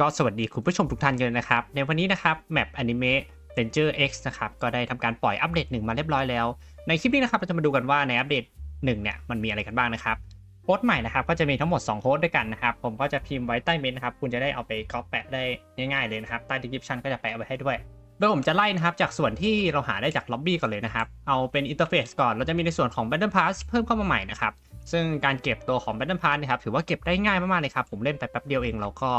ก็สวัสดีคุณผู้ชมทุกท่านกันเลยนะครับ ในวันนี้นะครับแมปอนิเมะ Ranger X นะครับก็ได้ทำการปล่อยอัปเดตหนึ่งมาเรียบร้อยแล้ว ในคลิปนี้นะครับเราจะมาดูกันว่าในอัปเดตหนึ่งเนี่ยมันมีอะไรกันบ้างนะครับโค้ดใหม่นะครับก็จะมีทั้งหมด2โค้ดด้วยกันนะครับผมก็จะพิมพ์ไว้ใต้เมนต์นะครับคุณจะได้เอาไปก๊อปแปะได้ง่ายๆเลยนะครับใต้ description ก็จะแปะไว้ให้ด้วยโดยผมจะไล่นะครับจากส่วนที่เราหาได้จากล็อบบี้ก่อนเลยนะครับ เอาเป็นอินเทอร์เฟซก่อน เราจะมีในส่วนของ Battle Pass เพิ่มเข้ามาใหม่นะครับ ซึ่งการเก็บตัวของ Battle Pass นะครับถือว่าเก็บได้ง่ายมากๆเลยครับ ผมเล่นไปแป๊บเดียวเองเราก็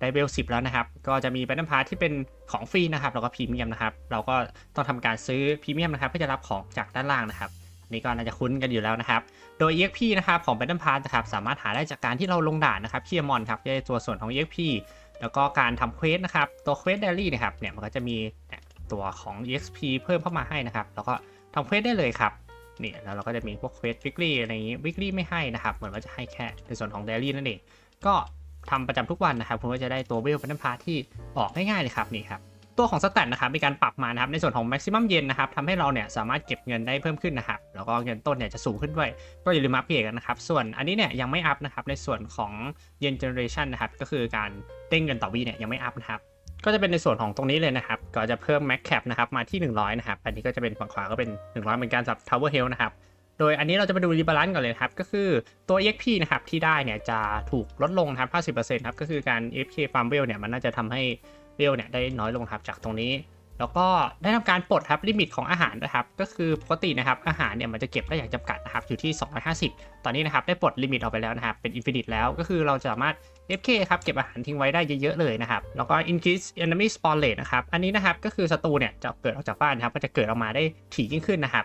ได้เวล10 แล้วนะครับ ก็จะมี Battle Pass ที่เป็นของฟรีนะครับ แล้วก็พรีเมียมนะครับ เราก็ต้องทำการซื้อพรีเมียมนะครับเพื่อจะรับของจากด้านล่างนะครับนี่ก็น่าจะคุ้นกันอยู่แล้วนะครับ โดย EXP นะครับของ Battle Pass นะครับสามารถหาได้จากการที่เราลงด่านนะครับที่มอนครับจะตัวส่วนของ EXP แล้วก็การทำเควสนะครับ ตัวเควสเดลี่นะครับเนี่ยมันก็จะมีเนี่ยตัวของ EXP เพิ่มเข้ามาให้นะครับ แล้วก็ทำเควสได้เลยครับนี่แล้วเราก็จะมีพวกเควส weekly อะไรอย่างนี้ weekly ไม่ให้นะครับ เหมือนว่าจะให้แค่ในส่วนของ daily นั่นเอง ก็ ทำประจำทุกวันนะครับคุณก็จะได้ตัวเวลเป็นพาที่ออกง่ายๆเลยครับนี่ครับตัวของสแตทนะครับมีการปรับมานะครับในส่วนของ maximum เย็นนะครับทำให้เราเนี่ยสามารถเก็บเงินได้เพิ่มขึ้นนะครับแล้วก็เงินต้นเนี่ยจะสูงขึ้นด้วยก็อย่าลืมอัปเกรดกันนะครับส่วนอันนี้เนี่ยยังไม่อัพนะครับในส่วนของเย็นเจเนอเรชันนะครับก็คือการเด้งเงินต่อวีเนี่ยยังไม่อัพนะครับก็จะเป็นในส่วนของตรงนี้เลยนะครับ ก็จะเพิ่ม max cap นะครับมาที่ 100 นะครับ อันนี้ก็จะเป็นฝั่งขวาก็เป็น 100 เหมือนกันสำหรับ tower health นะครับ โดยอันนี้เราจะมาดูรีบาลานซ์ก่อนเลยครับ ก็คือตัว EXP นะครับที่ได้เนี่ยจะถูกลดลงครับ50%ครับ ก็คือการ FK farm w e l เนี่ยมันน่าจะทำให้เวลเนี่ยได้น้อยลงครับจากตรงนี้ แล้วก็ได้ทำการปลดครับลิมิตของอาหารนะครับ ก็คือปกตินะครับอาหารเนี่ยมันจะเก็บได้อย่างจำกัดนะครับอยู่ที่ 250 ตอนนี้นะครับได้ปลดลิมิตออกไปแล้วนะครับเป็นอินฟินิตแล้วก็คือเราสามารถ FK ครับเก็บอาหารทิ้งไว้ได้เยอะๆเลยนะครับ แล้วก็ increase enemy spawn rate นะครับอันนี้นะครับก็คือศัตรูเนี่ยจะเกิดออกจากบ้านนะครับก็จะเกิดออกมาได้ถี่ยิ่งขึ้นนะครับ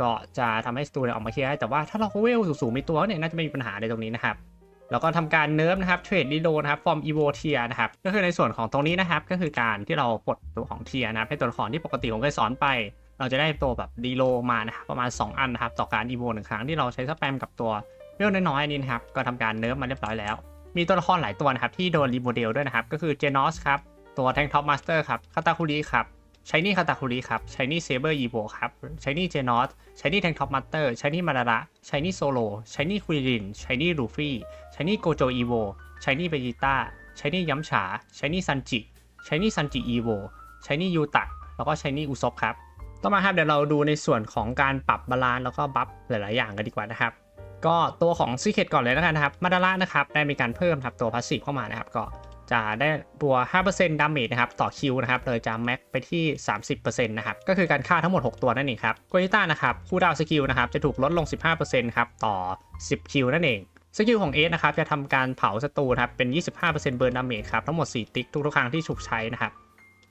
ก็จะทำให้ศัตรูเนี่ยออกมาเคลียร์ได้แต่ว่าถ้าเราเวลสูงๆมีตัวเนี่ยน่าจะไม่มีปัญหาในตรงนี้นะครับแล้วก็ทำการเนิร์ฟนะครับเทรดดีโดนะครับฟอร์มอีโวเทียนะครับก็คือในส่วนของตรงนี้นะครับก็คือการที่เราปลดตัวของเทียนะครับให้ตัวละครที่ปกติผมเคยสอนไป เราจะได้ตัวแบบดีโลมานะครับประมาณ 2 อันนะครับต่อการอีโวหนึ่งครั้งที่เราใช้สแปมกับตัวเวลน้อยๆนี้นะครับก็ทำการเนิร์ฟมาเรียบร้อยแล้ว มีตัวละครหลายตัวนะครับที่โดนรีโมเดลด้วยนะครับก็คือเจนอสครับตัวแทงท็อปมาสเตอร์ครับคาตาคุริครับ ชายนี่คาตาคุริครับชายนี่เซเบอร์อีโบครับชายนี่เจนอสชายนี่แทงท็อปมาสเตอร์ชายนี่มาดาระชายนี่โซโลชายนี่คุยรินชายนี่ลูฟี่ชายนี่โกโจอีโวชายนี่เบจิต้าชายนี่ยัมฉาชายนี่ซันจิชายนี่ซันจิอีโวชายนี่ยูตะแล้วก็ชายนี่อุซบครับต่อมาครับเดี๋ยวเราดูในส่วนของการปรับบาลานซ์แล้วก็บัฟหลาย ๆ อย่างกันดีกว่านะครับ ก็ตัวของซีเคตก่อนเลยแล้วกันนะครับมาดาระนะครับได้มีการเพิ่มครับตัวพาสซีฟเข้ามานะครับก็ จะได้ตัว5%ดาเมจนะครับต่อคิวนะครับเลยจะแม็กไปที่ 30%นะครับก็คือการฆ่าทั้งหมด 6 ตัวนั่นเองครับโกจิต้านะครับคู่ดาวสกิลนะครับจะถูกลดลง 15%ครับต่อ 10 คิวนั่นเองสกิลของเอสนะครับจะทำการเผาศัตรูนะครับเป็น 25%เบิร์นดาเมจครับทั้งหมด 4 ติ๊กทุกๆครั้งที่ถูกใช้นะครับ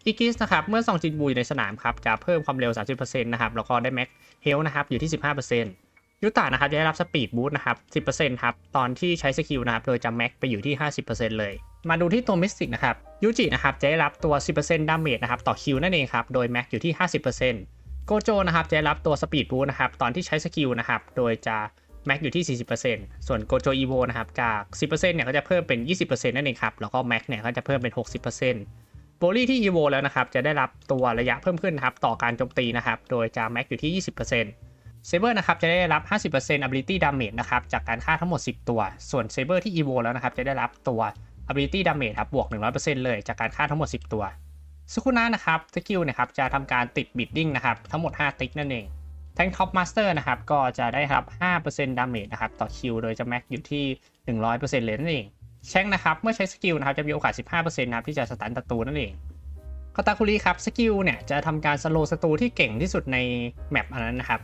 อีกิสนะครับเมื่อซองจินบูอยู่ในสนามครับจะเพิ่มความเร็ว 30%นะครับแล้วก็ได้แม็กเฮลนะครับอยู่ที่ 15% ยุตานะครับจะได้รับสปีดบูสต์นะครับ 10%ครับ ตอนที่ใช้สกิลนะครับ โดยจะแม็กไปอยู่ที่ 50%เลย มาดูที่ตัวมิสติกนะครับ ยูจินะครับจะได้รับตัว 10%ดาเมจนะครับต่อคิวนั่นเองครับ โดยแม็กอยู่ที่ 50%โกโจนะครับจะได้รับตัวสปีดบูสต์นะครับ ตอนที่ใช้สกิลนะครับ โดยจะแม็กอยู่ที่ 40%ส่วนโกโจอีโวนะครับ จาก 10%เนี่ยก็จะเพิ่มเป็น 20%นั่นเองครับ แล้วก็แม็กเนี่ยก็จะเพิ่มเป็น 60%โบลี่ที่อีโวแล้วนะครับ จะได้รับตัวระยะเพิ่มขึ้นนะครับ ต่อการโจมตีนะครับ โดยจะแม็กอยู่ที่ 20% เซเบอร์นะครับจะได้รับ 50% ability damage นะครับจากการฆ่าทั้งหมด 10 ตัว ส่วนเซเบอร์ที่ evo แล้วนะครับจะได้รับตัว ability damage ครับบวก 100%เลยจากการฆ่าทั้งหมด 10 ตัวสุคุนะนะครับสกิลนะครับจะทำการติดบิดดิ้งนะครับทั้งหมด 5 ติ๊กนั่นเองแทงท็อปมาสเตอร์นะครับก็จะได้รับ 5% damage นะครับต่อคิวโดยจะแม็กอยู่ที่ 100%เลยนั่นเองแชงนะครับเมื่อใช้สกิลนะครับจะมีโอกาส 15%นะครับที่จะสตันศัตรูนั่นเองคาตาคุริครับสกิลเนี่ยจะทำการสโลศัตรูที่เก่งที่สุดในแมปอันนั้นนะครับ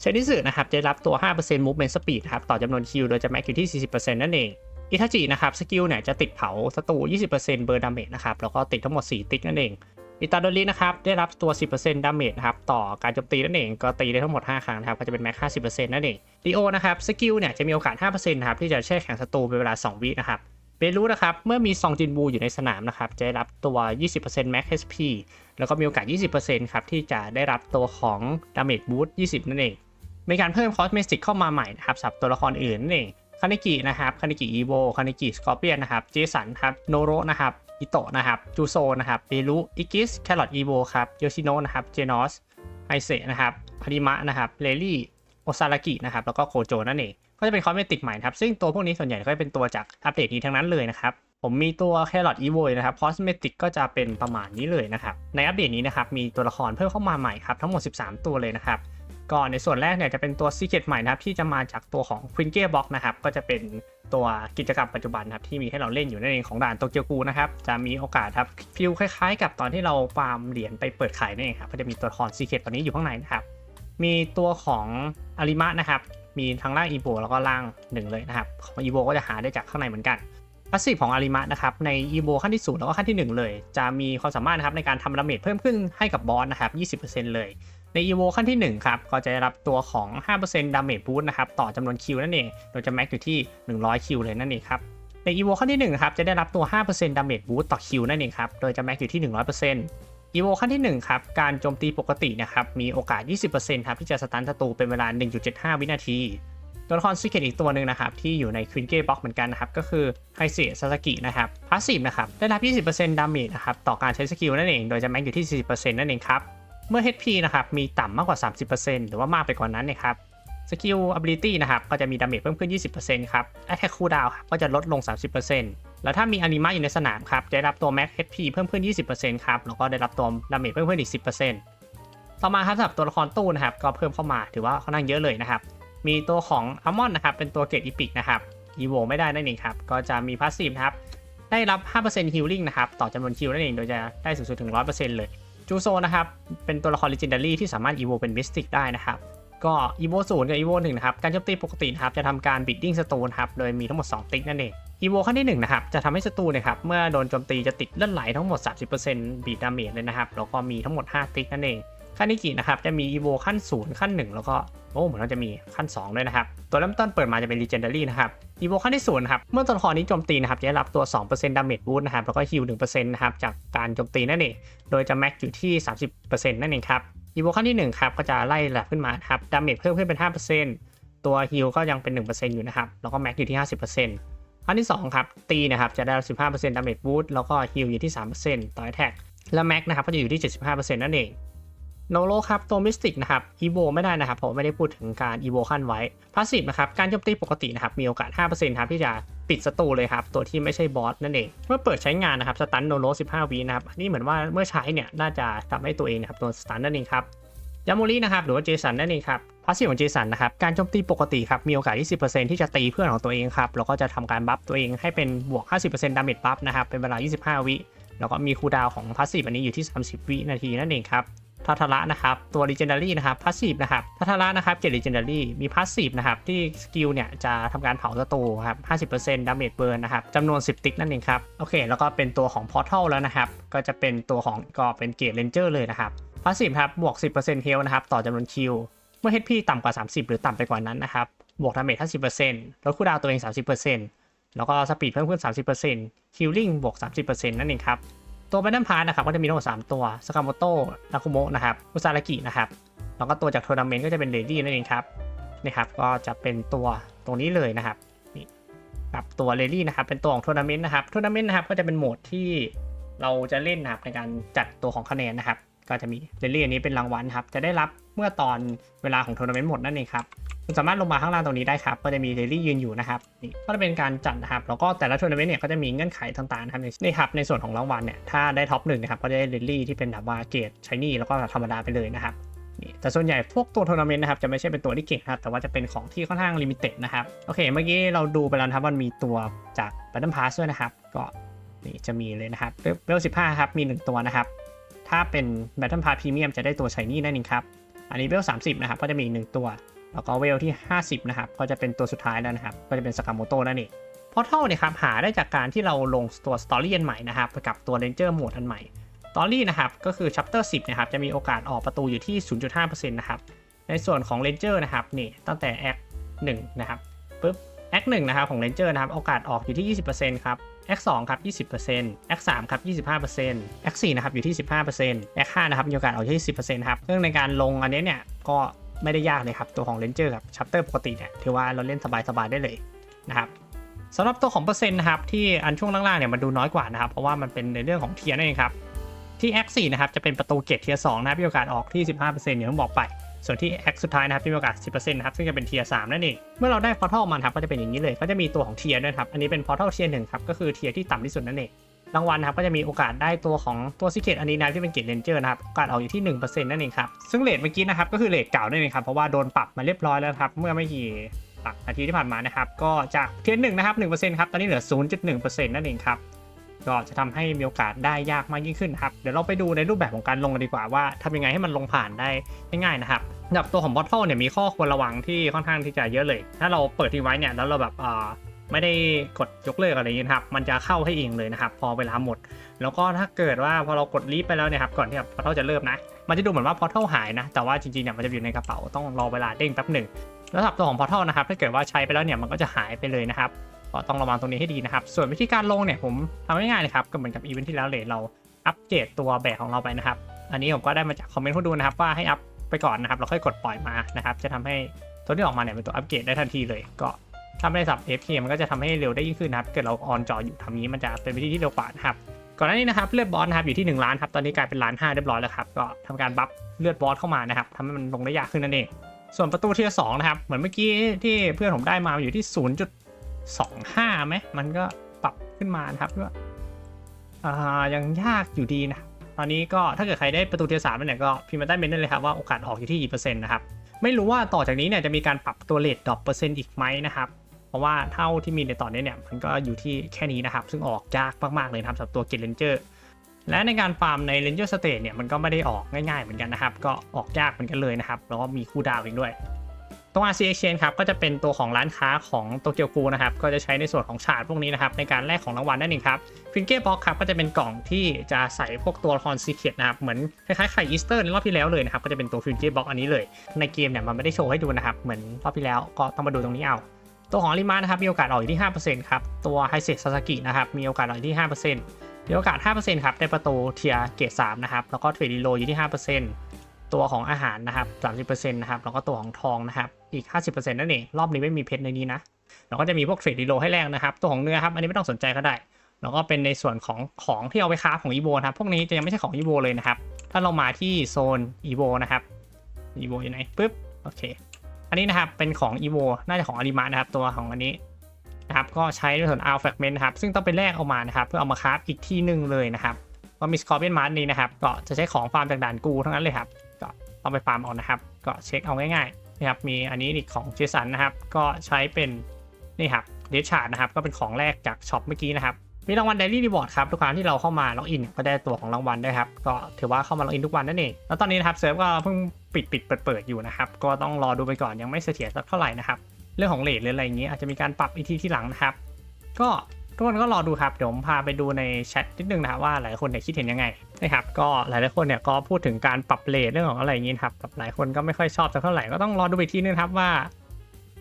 ใช้นิสึนะครับจะรับตัว 5% movement speed ครับต่อจำนวนคิวโดยจะแม็กอยู่ที่ 40%นั่นเองอิทาจินะครับสกิลเนี่ยจะติดเผาศัตรู 20%เบอร์ดาเมจนะครับแล้วก็ติดทั้งหมด 4 ติ๊กนั่นเองอิตาโดรินะครับได้รับตัว 10%ดาเมจนะครับต่อการโจมตีนั่นเองก็ตีได้ทั้งหมด 5 ครั้งนะครับก็จะเป็นแม็ก 50%นั่นเองลีโอนะครับสกิลเนี่ยจะมีโอกาส 5%นะครับที่จะแช่แข็งศัตรูเป็นเวลา 2 วินะครับเบรูนะครับเมื่อมีซองจินบูอยู่ในสนามนะครับจะได้รับตัว 20% max HP แล้วก็มีโอกาส 20%ครับที่จะได้รับตัวของ damage boost 20 นั่นเอง มีการเพิ่มคอสเมติกเข้ามาใหม่นะครับสำหรับตัวละครอื่นนั่คานิกินะครับคานิกิอีโวคานิกิสกอร์เปียนนะครับเจสันครับโนโรนะครับอิโตะนะครับจูโซนะครับเบรุอิกิสแครอทอีโวครับโยชิโนะนะครับเจนอสไอเซนะครับฮาริมะนะครับเลลี่โอซารากินะครับแล้วก็โคโจนั่นเองก็จะเป็นคอสเมติกใหม่นะครับซึ่งตัวพวกนี้ส่วนใหญ่ก็จะเป็นตัวจากอัปเดตนี้ทั้งนั้นเลยนะครับผมมีตัว Carrot Evo นะครับ Cosmetic ก็จะเป็นประมาณนี้เลยนะครับในอัปเดตนี้นะครับมีตัวละครเพิ่มเข้ามาใหม่ครับทั้งหมด 13 ตัวเลยนะครับ ก็ในส่วนแรกเนี่ยจะเป็นตัว Secret ใหม่นะครับที่จะมาจากตัวของ q u i n g e Box นะครับก็จะเป็นตัวกิจกรรมปัจจุบันนะครับที่มีให้เราเล่นอยู่นั่นเองของด่านโตเกียวกูนะครับจะมีโอกาสครับฟิลคล้ายๆ กับตอนที่เราฟาร์มเหรียญไปเปิดขายนั่นเองครับก็จะมีตัวละคร Secret ตัวนี้อยู่ข้างในนะครับมีตัวของอาริมะนะครับมีทั้งล่างอีโบแล้วก็ล่างหนึ่งเลยนะครับของอีโบก็จะหาได้จากข้างในเหมือนกันพาสซีฟของอาริมะนะครับในอีโบขั้นที่ศูนย์แล้วก็ขั้นที่ 1 เลย จะมีความสามารถนะครับในการทำดาเมจเพิ่มขึ้นให้กับบอสนะครับ 20%เลย ในอีโวขั้นที่ 1 ครับ ก็จะได้รับตัวของ5%ดาเมจบูสต์นะครับ ต่อจำนวนคิวนั่นเอง โดยจะแม็กอยู่ที่ 100 คิวเลยนั่นเองครับ ในอีโวขั้นที่1ครับ จะได้รับตัว5%ดาเมจบูสต์ต่อคิวนั่นเองครับ โดยจะแม็กอยู่ที่ 100%อีโวขั้นที่ 1 ครับ การโจมตีปกตินะครับ มีโอกาส 20%ครับ ที่จะสตันศัตรูเป็นเวลา 1.75 วินาที ตัวละครซีเกตอีกตัวหนึ่งนะครับ ที่อยู่ในควินเก้บ็อกเหมือนกันนะครับ ก็คือไฮเซซาสกินะครับพาสซีฟนะครับ ได้รับ 20%ดาเมจนะครับ ต่อการใช้สกิลนั่นเอง โดยจะแม็กอยู่ที่ 40%นั่นเองครับ เมื่อ HP นะครับมีต่ำมากกว่า 30%หรือว่ามากไปกว่านั้นนะครับสกิล ability นะครับก็จะมีดาเมจเพิ่มขึ้น 20%ครับ attack cooldown ก็จะลดลง 30%แล้วถ้ามีอนิมะอยู่ในสนามครับจะได้รับตัว max HP เพิ่มขึ้น 20%ครับแล้วก็ได้รับตัวดาเมจเพิ่มขึ้นอีก 10%ต่อมาครับสำหรับตัวละครตู้นะครับก็เพิ่มเข้ามาถือว่าค่อนข้างเยอะเลยนะครับมีตัวของอัลมอนนะครับเป็นตัวเกรดอีพิกนะครับอีโวไม่ได้นั่นเองครับก็จะมีพาสซีฟนะครับได้รับ 5% healing นะครับต่อจำนวนคิวนั่นเองโดยจะได้สูงสุดถึง 100%เลย จูโซนะครับ เป็นตัวละคร legendary ที่สามารถ evo เป็น mystic ได้นะครับ ก็ evo 0กับ evo 1นะครับ การโจมตีปกตินะครับ จะทำการ bidding ศัตรูนครับ โดยมีทั้งหมด 2 ติ๊กนั่นเอง evo ขั้นที่ 1 นะครับ จะทำให้ศัตรูนะครับ เมื่อโดนโจมตีจะติดเลือดไหลทั้งหมด 30%บีดดาเมจเลยนะครับ แล้วก็มีทั้งหมด 5 ติ๊กนั่นเองขั้นที่กี่นะครับ จะมี evo ขั้น0ขั้น 1 แล้วก็ โอ้เหมือนเราจะมีขั้น 2 ด้วยนะครับ ตัวเริ่มต้นเปิดมาจะเป็น legendary นะครับ evo ขั้นที่0นะครับ เมื่อตัวละครนี้โจมตีนะครับ จะได้รับตัว2% damage boost นะครับ แล้วก็ heal 1%นะครับ จากการโจมตีนั่นเอง โดยจะแม็กอยู่ที่ 30%นั่นเองครับ evo ขั้นที่ 1 ครับ ก็จะไล่ระดับขึ้นมาครับ damage เพิ่มขึ้นเป็น 5%ตัว heal ก็ยังเป็น 1%อยู่นะครับ แล้วก็แม็กอยู่ที่ 50%อันที่ 2 ครับ ตีนะครับ จะได้รับ 15% damage boost แล้วก็ heal อยู่ที่ 3%ต่อ attack และแม็กนะครับ ก็จะอยู่ที่ 75%นั่นเอง โนโลครับตัวมิสติกนะครับอีโวไม่ได้นะครับเพราะไม่ได้พูดถึงการอีโวขั้นไว้พาสซีฟนะครับการโจมตีปกตินะครับมีโอกาส 5%ครับที่จะปิดศัตรูเลยครับตัวที่ไม่ใช่บอสนั่นเอง เมื่อเปิดใช้งานนะครับสตันโนโล15วินะครับนนี้เหมือนว่าเมื่อใช้เนี่ยน่าจะทำให้ตัวเองนะครับตัวสตันนั่นเองครับยามูรินะครับหรือว่าเจสันนั่นเองครับพาสซีฟของเจสันนะครับการโจมตีปกติครับมีโอกาส20%ที่จะตีเพื่อนของตัวเองครับแล้วก็จะทำการบัฟตัวเองให้เป็นบวก 50%ดาเมจบัฟนะครับเป็นเวลา 25 วิแล้วก็มีคูลดาวของพาสซีฟอันนี้อยู่ที่ 30 วินาทีนั่นเองครับ ทัทระนะครับตัว Legendary นะครับพาสซีฟนะครับทัทระนะครับเกรด Legendary มีพาสซีฟนะครับที่สกิลเนี่ยจะทำการเผาศัตรูครับ 50%ดาเมจเบิร์นนะครับจำนวน 10 ติ๊กนั่นเองครับโอเคแล้วก็เป็นตัวของ Portal แล้วนะครับก็จะเป็นตัวของก็เป็นเกรด Ranger เลยนะครับพาสซีฟครับบวก 10%เฮลนะครับต่อจำนวนคิวเมื่อ HP ต่ำกว่า 30 หรือต่ำไปกว่านั้นนะครับบวกดาเมจ50%ลดคูลดาวตัวเอง 30%แล้วก็สปีดเพิ่มขึ้น 30% Healing บวก 30%นั่นเองครับ ตัวแบนเดนพาร์ตนะครับก็จะมีทั้งหมด3ตัวสกาโมโตนาคุโมะนะครับอุซารากินะครับแล้วก็ตัวจากทัวร์นาเมนต์ก็จะเป็นเลดี้นั่นเองครับนี่ครับก็จะเป็นตัวตรงนี้เลยนะครับนี่กับตัวเรดี้นะครับเป็นตัวของทัวร์นาเมนต์นะครับทัวร์นาเมนต์นะครับก็จะเป็นโหมดที่เราจะเล่นนะครับในการจัดตัวของคะแนนนะครับ ก็จะมีเรลี่อันนี้เป็นรางวัลครับ จะได้รับเมื่อตอนเวลาของทัวร์นาเมนต์หมดนั่นเองครับคุณสามารถลงมาข้างล่างตรงนี้ได้ครับ ก็จะมีเรลี่ยืนอยู่นะครับ นี่ก็จะเป็นการจัดนะครับ แล้วก็แต่ละทัวร์นาเมนต์เนี่ยก็จะมีเงื่อนไขต่างๆนะครับนี่ครับ ในส่วนของรางวัลเนี่ย ถ้าได้ท็อปหนึ่งนะครับ ก็จะได้เรลี่ที่เป็นแบบว่าเกรดชายนี่แล้วก็ธรรมดาไปเลยนะครับ นี่ แต่ส่วนใหญ่พวกตัวทัวร์นาเมนต์นะครับ จะไม่ใช่เป็นตัวที่เก่งครับ แต่ว่าจะเป็นของที่ค่อนข้างลิมิเต็ดนะครับ โอเค เมื่อกี้เราดูไปแล้วครับมันมีตัวจาก Battle Pass ด้วยนะครับ ก็นี่จะมีเลยนะครับเวล15ครับมีหนึ่งตัวนะครับ ถ้าเป็น Battle Pass Premium จะได้ตัวชายนี่นั่นเองครับ อันนี้เวล 30 นะครับ ก็จะมีอีกหนึ่งตัว แล้วก็เวลที่ 50 นะครับ ก็จะเป็นตัวสุดท้ายแล้วนะครับ ก็จะเป็นสกาโมโตนั่นเองพอเท่าเนี่ยครับ หาได้จากการที่เราลงตัวสตอรี่อันใหม่นะครับ กับตัว Ranger Mode อันใหม่สตอรี่นะครับ ก็คือ Chapter 10 นะครับ จะมีโอกาสออกประตูอยู่ที่ 0.5%นะครับ ในส่วนของ Ranger นะครับ นี่ ตั้งแต่ Act 1นะครับ ปุ๊บ Act 1นะครับ ของ Ranger นะครับ โอกาสออกอยู่ที่ 20%ครับ X 2ครับ 20% X 3ครับ 25% X 4นะครับอยู่ที่ 15% X 5นะครับมีโอกาสออกที่10%ครับซึ่องในการลงอันนี้เนี่ยก็ไม่ได้ยากเลยครับ ตัวของ Ranger กับ Chapter ปกติเนี่ยถือว่าเราเล่นสบายๆได้เลยนะครับสำหรับตัวของเปอร์เซ็นต์นะครับที่อันช่วงล่างๆเนี่ยมันดูน้อยกว่านะครับ เพราะว่ามันเป็นในเรื่องของเทียร์นั่นเองครับที่ X 4นะครับจะเป็นประตูเกตเทียร์2นะครับมีโอกาสออกที่ 15%อย่างที่ผมบอกไป ส่วนที่แอคสุดท้ายนะครับที่มีโอกาส 10%นะครับซึ่งจะเป็นเทียร์3นั่นเอง เมื่อเราได้พอร์ทัลมาครับก็จะเป็นอย่างนี้เลย ก็จะมีตัวของเทียร์ด้วยครับ อันนี้เป็นพอร์ทัลเทียร์หนึ่งครับ ก็คือเทียร์ที่ต่ำที่สุดนั่นเอง รางวัลนะครับก็จะมีโอกาสได้ตัวของตัวซิกเกตอันนี้นะที่เป็นเกตเลนเจอร์นะครับ โอกาสออกอยู่ที่1%นั่นเองครับ ซึ่งเลทเมื่อกี้นะครับก็คือเลทเก่านั่นเองครับเพราะว่าโดนปรับมาเรียบร้อยแล้วครับเมื่อไม่กี่หลักนาทีที่ผ่านมานะครับก็จากเทียร์หนึ่งนะครับ1%ครับตอนนี้เหลือ 0.1%นั่นเองครับ ก็จะทำให้มีโอกาสได้ยากมากยิ่งขึ้นครับ เดี๋ยวเราไปดูในรูปแบบของการลงกันดีกว่าว่าทำยังไงให้มันลงผ่านได้ง่ายๆนะครับสำหรับตัวของบอทเทิลเนี่ยมีข้อควรระวังที่ค่อนข้างที่จะเยอะเลย ถ้าเราเปิดทิ้งไว้เนี่ยแล้วเราแบบอ่าไม่ได้กดยกเลิกอะไรอย่างนี้ครับมันจะเข้าให้เองเลยนะครับ พอเวลาหมด แล้วก็ถ้าเกิดว่าพอเรากดลีฟไปแล้วเนี่ยครับก่อนที่พอร์ทัลจะเริ่มนะ มันจะดูเหมือนว่าพอร์ทัลหายนะ แต่ว่าจริงๆเนี่ยมันจะอยู่ในกระเป๋าต้องรอเวลาเด้งแป๊บหนึ่งแล้วสำหรับตัวของพอร์ทัลนะครับถ้าเกิดว่าใช้ไปแล้วเนี่ยมันก็จะหายไปเลยนะครับ ก็ต้องระวังตรงนี้ให้ดีนะครับ ส่วนวิธีการลงเนี่ยผมทำง่ายๆเลยครับ ก็เหมือนกับอีเวนท์ที่แล้วเลยเราอัปเกรดตัวแบกของเราไปนะครับ อันนี้ผมก็ได้มาจากคอมเมนต์ผู้ดูนะครับว่าให้อัพไปก่อนนะครับเราค่อยกดปล่อยมานะครับ จะทำให้ตัวที่ออกมาเนี่ยเป็นตัวอัปเกรดได้ทันทีเลย ก็ถ้าไม่ได้สับ FK มันก็จะทำให้เร็วได้ยิ่งขึ้นนะครับ เกิดเราออนจออยู่ทำนี้มันจะเป็นวิธีที่เร็วกว่านะครับ ก่อนหน้านี้นะครับเลือดบอสนะครับอยู่ที่ 1 ล้านครับ ตอนนี้กลายเป็นล้านห้าเรียบร้อยแล้วครับ ก็ทำการบัฟเลือดบอสเข้ามานะครับทำให้มันลงได้ยากขึ้นนั่นเอง ส่วนประตูเทียร์สองนะครับ เหมือนเมื่อกี้ที่เพื่อนผมได้มาอยู่ที่ 0.25ไหมมันก็ปรับขึ้นมานะครับก็ยังยากอยู่ดีนะตอนนี้ก็ถ้าเกิดใครได้ประตูเทียสามเนี่ยก็พิมพ์มาใต้เมนต์ได้เลยครับว่าโอกาสออกอยู่ที่กี่เปอร์เซ็นต์นะครับไม่รู้ว่าต่อจากนี้เนี่ยจะมีการปรับตัวเลทดอปเปอร์เซ็นต์อีกไหมนะครับเพราะว่าเท่าที่มีในตอนนี้เนี่ยมันก็อยู่ที่แค่นี้นะครับ ซึ่งออกยากมากๆเลยครับสำหรับตัวเกตเลนเจอร์และในการฟาร์มใน Ranger State เนี่ยมันก็ไม่ได้ออกง่ายๆเหมือนกันนะครับก็ออกยากเหมือนกันเลยนะครับแล้วก็มีคู่ดาวอีกด้วย ตรง RC Exchange ครับก็จะเป็นตัวของร้านค้าของโตเกียวกูนะครับก็จะใช้ในส่วนของฉาดพวกนี้นะครับในการแลกของรางวัลนั่นเองครับฟินเก้บ็อกครับก็จะเป็นกล่องที่จะใส่พวกตัวละครซีเคทนะครับเหมือนคล้ายๆไข่อีสเตอร์ในรอบที่แล้วเลยนะครับก็จะเป็นตัวฟินเก้บ็อกอันนี้เลย ในเกมเนี่ยมันไม่ได้โชว์ให้ดูนะครับเหมือนรอบที่แล้วก็ต้องมาดูตรงนี้เอาตัวของริมานะครับมีโอกาสออกอยู่ที่5%ครับตัวไฮเซตซาสกินะครับมีโอกาสออกอยู่ที่5%มีโอกาส 5%ครับได้ประตูเทียเกรด3นะครับแล้วก็เทรดดีโลอยู่ที่ 5% ตัวของอาหารนะครับ30%นะครับแล้วก็ตัวของทองนะครับอีก 50%นั่นเองรอบนี้ไม่มีเพชรในนี้นะแล้วก็จะมีพวกเทรดดีโลให้แลกนะครับ ตัวของเนื้อครับอันนี้ไม่ต้องสนใจก็ได้แล้วก็เป็นในส่วนของของที่เอาไปค้าของอีโวนะครับพวกนี้จะยังไม่ใช่ของอีโวเลยนะครับ ถ้าเรามาที่โซนอีโวนะครับอีโวอยู่ไหนปุ๊บโอเค อันนี้นะครับเป็นของ EVO น่าจะของอาริมานะครับตัวของอันนี้นะครับก็ใช้ในส่วน Al Fragment นะครับซึ่งต้องไปแลกเอามานะครับเพื่อเอามาคราฟอีกที่หนึ่งเลยนะครับก็มี Scorpion Mask นี้นะครับก็จะใช้ของฟาร์มจากด่านกูทั้งนั้นเลยครับ ก็ต้องไปฟาร์มเอานะครับ ก็เช็คเอาง่ายๆนะครับมีอันนี้อีกของเจสันนะครับ ก็ใช้เป็นนี่ครับเดชาร์ดนะครับ ก็เป็นของแรกจากช็อปเมื่อกี้นะครับมีรางวัล Daily Reward ครับทุกครั้งที่เราเข้ามาล็อกอินก็ได้ตัวของรางวัลด้วยครับ ก็ถือว่าเข้ามาล็อกอินทุกวันนั่นเอง แล้วตอนนี้นะครับเซิร์ฟก็เพิ่งปิดปิดเปิดเปิดอยู่นะครับ ก็ต้องรอดูไปก่อนยังไม่เสถียรสักเท่าไหร่นะครับ เรื่องของเลทหรืออะไรอย่างนี้อาจจะมีการปรับอีกทีที่หลังนะครับ ก็ทุกคนก็รอดูครับเดี๋ยวผมพาไปดูในแชทนิดนึงนะครับว่าหลายคนเนี่ยคิดเห็นยังไง นะครับก็หลายๆคนเนี่ยก็พูดถึงการปรับเลทเรื่องของอะไรอย่างนี้ครับกับหลายคนก็ไม่ค่อยชอบสักเท่าไหร่ก็ต้องรอดูอีกทีนึงครับว่า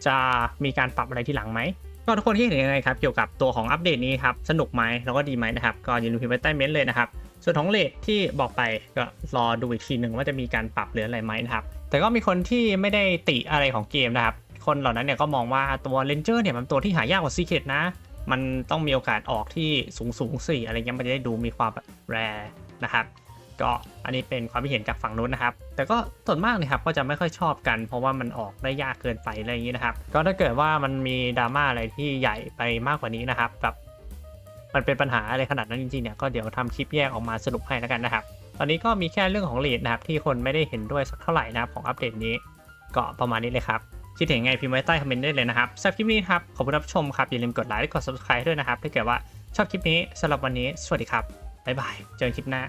จะมีการปรับอะไรที่หลังไหมก็ทุกคนคิดเห็นยังไงครับเกี่ยวกับตัวของอัปเดตนี้ครับสนุกไหมแล้วก็ดีไหมนะครับก็อย่าลืมพิมพ์ไว้ใต้เม้นต์เลยนะครับส่วนของเลทที่บอกไปก็รอดูอีกทีหนึ่งว่าจะมีการปรับหรืออะไรไหมนะครับแต่ก็มีคนที่ไม่ได้ติอะไรของเกมนะครับคนเหล่านั้นเนี่ยก็มองว่าตัวเลนเจอร์เนี่ยมันตัวที่หายากกว่าซีเคทนะ มันต้องมีโอกาสออกที่สูงสูงสี่อะไรเงี้ยมันจะได้ดูมีความแบบแร นะครับก็อันนี้เป็นความคิดเห็นจากฝั่งนู้นนะครับ แต่ก็ส่วนมากนะครับก็จะไม่ค่อยชอบกัน เพราะว่ามันออกได้ยากเกินไปอะไรอย่างนี้นะครับ ก็ถ้าเกิดว่ามันมีดราม่าอะไรที่ใหญ่ไปมากกว่านี้นะครับแบบมันเป็นปัญหาอะไรขนาดนั้นจริงๆเนี่ยก็เดี๋ยวทำคลิปแยกออกมาสรุปให้แล้วกันนะครับ ตอนนี้ก็มีแค่เรื่องของเลทนะครับที่คนไม่ได้เห็นด้วยสักเท่าไหร่นะครับของอัปเดตนี้ก็ประมาณนี้เลยครับคิดเห็นไงพิมพ์ไว้ใต้คอมเมนต์ได้เลยนะครับสำหรับคลิปนี้ครับขอบคุณรับชมครับอย่าลืมกดไลค์และกด subscribe ด้วยนะครับถ้าเกิดว่าชอบคลิปนี้สำหรับวันนี้สวัสดีครับ บ๊ายบาย เจอกันคลิปหน้า